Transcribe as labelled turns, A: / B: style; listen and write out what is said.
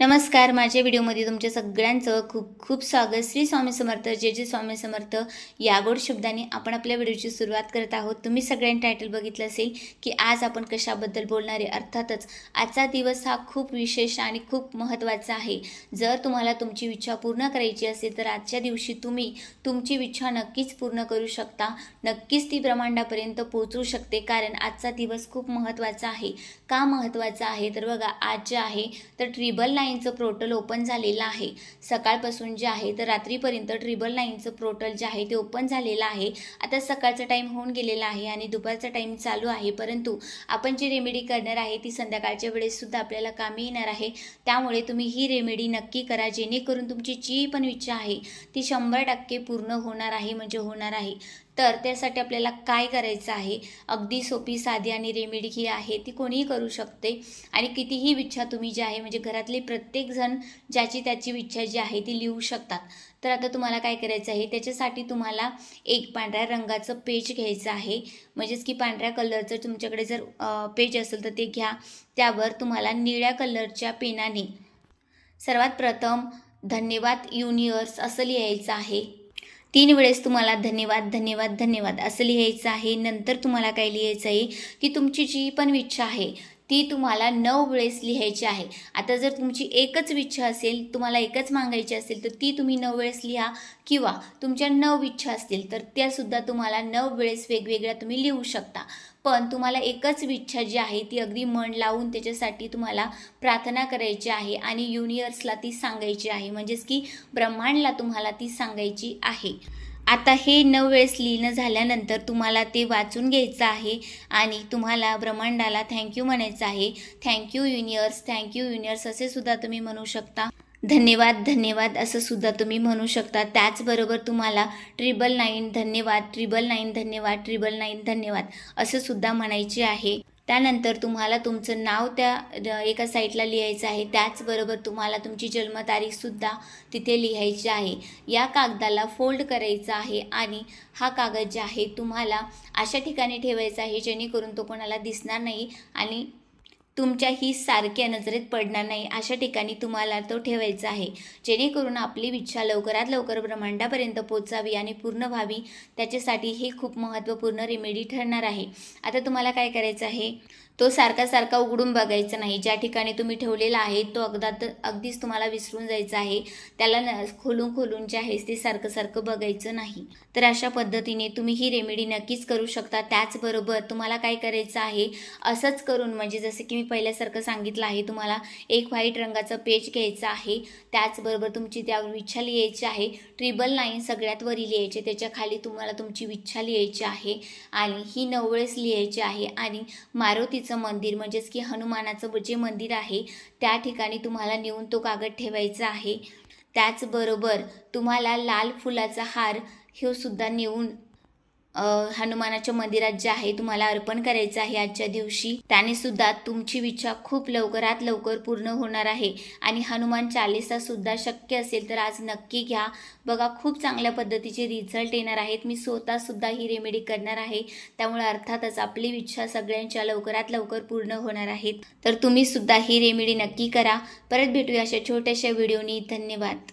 A: नमस्कार माझ्या व्हिडिओमध्ये तुमच्या सगळ्यांचं खूप खूप स्वागत. श्री स्वामी समर्थ जे जे स्वामी समर्थ. या गोड शब्दाने आपण आपल्या व्हिडिओची सुरुवात करत आहोत. तुम्ही सगळ्यांनी टायटल बघितलं असेल की आज आपण कशाबद्दल बोलणार आहे? अर्थातच आजचा दिवस हा खूप विशेष आणि खूप महत्त्वाचा आहे. जर तुम्हाला तुमची इच्छा पूर्ण करायची असेल तर आजच्या दिवशी तुम्ही तुमची इच्छा नक्कीच पूर्ण करू शकता. नक्कीच ती ब्रह्मांडापर्यंत पोहोचू शकते कारण आजचा दिवस खूप महत्त्वाचा आहे. का महत्त्वाचा आहे? तर बघा आज जे आहे तर ट्रिबल नाईनचं पोर्टल ओपन झालेलं आहे. सकाळपासून जे आहे तर रात्रीपर्यंत ट्रिबल नाईनचं पोर्टल जे आहे ते ओपन झालेलं आहे. आता सकाळचा टाईम होऊन गेलेला आहे आणि दुपारचा टाईम चालू आहे. परंतु आपण जी रेमेडी करणार आहे ती संध्याकाळच्या वेळेससुद्धा आपल्याला कामी येणार आहे. त्यामुळे तुम्ही ही रेमेडी नक्की करा. जेणेकरून तुमची जी पण इच्छा आहे ती शंभर टक्के पूर्ण होणार आहे म्हणजे होणार आहे. तर त्यासाठी आपल्याला काय करायचं आहे? अगदी सोपी साधी आणि रेमेडी ही आहे ती कोणीही करू शकते. आणि कितीही इच्छा तुम्ही जी आहे म्हणजे घरातले प्रत्येकजण ज्याची त्याची इच्छा जी आहे ती लिहू शकतात. तर आता तुम्हाला काय करायचं आहे? त्याच्यासाठी तुम्हाला एक पांढऱ्या रंगाचं पेज घ्यायचं आहे. म्हणजेच की पांढऱ्या कलरचं तुमच्याकडे जर पेज असेल तर ते घ्या. त्यावर तुम्हाला निळ्या कलरच्या पेनाने सर्वात प्रथम धन्यवाद युनिवर्स असं लिहायचं आहे. तीन वेळेस तुम्हाला धन्यवाद धन्यवाद धन्यवाद असं लिहायचं आहे. नंतर तुम्हाला काय लिहायचं आहे? की तुमची जी पण इच्छा आहे ती तुम्हाला नऊ वेळेस लिहायची आहे. आता जर तुमची एकच इच्छा असेल तुम्हाला एकच मागायची असेल तर ती तुम्ही नऊ वेळेस लिहा. किंवा तुमच्या नऊ इच्छा असतील तर त्यासुद्धा तुम्हाला नऊ वेळेस वेगवेगळ्या तुम्ही लिहू शकता. पण तुम्हाला एकच इच्छा जी आहे ती अगदी मन लावून त्याच्यासाठी तुम्हाला प्रार्थना करायची आहे आणि युनिवर्सला ती सांगायची आहे. म्हणजेच की ब्रह्मांडला तुम्हाला ती सांगायची आहे. आता हे नऊ वेळेस लिहिणं झाल्यानंतर तुम्हाला ते वाचून घ्यायचं आहे आणि तुम्हाला ब्रह्मांडाला थँक्यू म्हणायचं आहे. थँक्यू युनियर्स थँक्यू युनियर्स असे सुद्धा तुम्ही म्हणू शकता. धन्यवाद धन्यवाद असं सुद्धा तुम्ही म्हणू शकता. त्याचबरोबर तुम्हाला ट्रिबल नाईन धन्यवाद ट्रिबल नाईन धन्यवाद ट्रिबल नाईन धन्यवाद असं सुद्धा म्हणायचे आहे. त्यानंतर तुम्हाला तुमचं नाव त्या एका साईटला लिहायचं आहे. त्याचबरोबर तुम्हाला तुमची जन्मतारीखसुद्धा तिथे लिहायची आहे. या कागदाला फोल्ड करायचा आहे आणि हा कागद जे आहे तुम्हाला अशा ठिकाणी ठेवायचा आहे जेणेकरून तो कोणाला दिसणार नाही आणि तुमच्याही सारख्या नजरेत पडणार नाही अशा ठिकाणी तुम्हाला तो ठेवायचा आहे. जेणेकरून आपली इच्छा लवकरात लवकर ब्रह्मांडापर्यंत पोचावी आणि पूर्ण व्हावी त्याच्यासाठी हे खूप महत्त्वपूर्ण रेमेडी ठरणार आहे. आता तुम्हाला काय करायचं आहे? तो सारखा सारखा उघडून बघायचा नाही. ज्या ठिकाणी तुम्ही ठेवलेला आहे तो अगदा अगदीच तुम्हाला विसरून जायचं आहे. त्याला न खोलून खोलून जे आहे ते सारखं सारखं बघायचं नाही. तर अशा पद्धतीने तुम्ही ही रेमेडी नक्कीच करू शकता. त्याचबरोबर तुम्हाला काय करायचं आहे? असंच करून म्हणजे जसं की मी पहिल्यासारखं सांगितलं आहे. तुम्हाला एक व्हाईट रंगाचं पेज घ्यायचं आहे. त्याचबरोबर तुमची त्यावर इच्छा लिहायची आहे. ट्रिबल नाईन सगळ्यात वरी लिहायची त्याच्याखाली तुम्हाला तुमची इच्छा लिहायची आहे. आणि ही नवळेस लिहायची आहे. आणि मारुतीचं मंदिर म्हणजेच की हनुमानाचं जे मंदिर आहे त्या ठिकाणी तुम्हाला नेऊन तो कागद ठेवायचा आहे. त्याचबरोबर तुम्हाला लाल फुलाचा हार हे सुद्धा नेऊन हनुमानाच्या मंदिरात जे आहे तुम्हाला अर्पण करायचं आहे आजच्या दिवशी. त्याने सुद्धा तुमची इच्छा खूप लवकरात लवकर पूर्ण होणार आहे. आणि हनुमान चालीसा सुद्धा शक्य असेल तर आज नक्की घ्या. बघा खूप चांगल्या पद्धतीचे रिझल्ट येणार आहेत. मी स्वतः सुद्धा ही रेमेडी करणार आहे. त्यामुळे अर्थातच आपली इच्छा सगळ्यांच्या लवकरात लवकर पूर्ण होणार आहेत. तर तुम्ही सुद्धा ही रेमेडी नक्की करा. परत भेटूया अशा छोट्याशा व्हिडिओनी धन्यवाद.